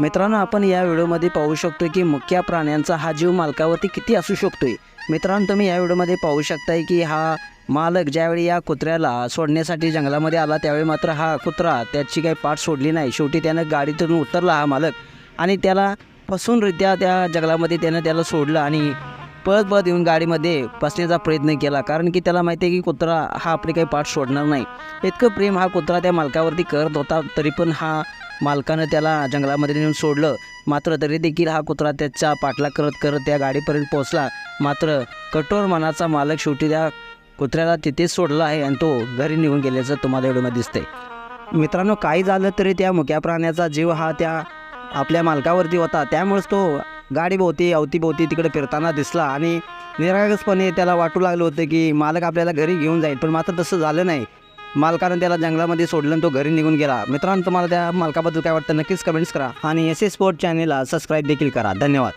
मित्रांनो आपण या व्हिडिओमध्ये पाहू शकतो की मुख्या प्राण्यांचा हा जीव मालकावरती किती असू शकतोय. मित्रांनो तुम्ही या व्हिडिओमध्ये पाहू शकताय की हा मालक ज्यावेळी या कुत्र्याला सोडण्यासाठी जंगलामध्ये आला त्यावेळी मात्र हा कुत्रा त्याची काही पाठ सोडली नाही. शेवटी त्यानं गाडीतून उतरला हा मालक आणि त्याला फसूनरित्या त्या जंगलामध्ये त्यानं त्याला सोडलं आणि पळत पळत येऊन गाडीमध्ये बसण्याचा प्रयत्न केला. कारण की त्याला माहिती आहे की कुत्रा हा आपले काही पाठ सोडणार नाही. इतकं प्रेम हा कुत्रा त्या मालकावरती करत होता तरी पण हा मालकानं त्याला जंगलामध्ये नेऊन सोडलं. मात्र तरी देखील हा कुत्रा त्याचा पाठला करत करत त्या गाडीपर्यंत पोहोचला. मात्र कठोर मनाचा मालक शेवटी त्या कुत्र्याला तिथेच सोडला आहे आणि तो घरी निघून गेल्याचं तुम्हाला व्हिडिओमध्ये दिसते मित्रांनो काही झालं तरी त्या मुक्या प्राण्याचा जीव हा त्या आपल्या मालकावरती होता. त्यामुळेच तो गाडीभोवती अवतीभोवती तिकडे फिरताना दिसला आणि निरागसपणे त्याला वाटू लागलं होतं की मालक आपल्याला घरी घेऊन जाईल पण मात्र तसं झालं नाही. मालकानं त्याला जंगलामध्ये सोडलं आणि तो घरी निघून गेला. मित्रांनो तुम्हाला त्या मालकाबद्दल काय वाटतं नक्कीच कमेंट्स करा आणि एस एस स्पोर्ट चॅनेलला सबस्क्राईब देखील करा. धन्यवाद.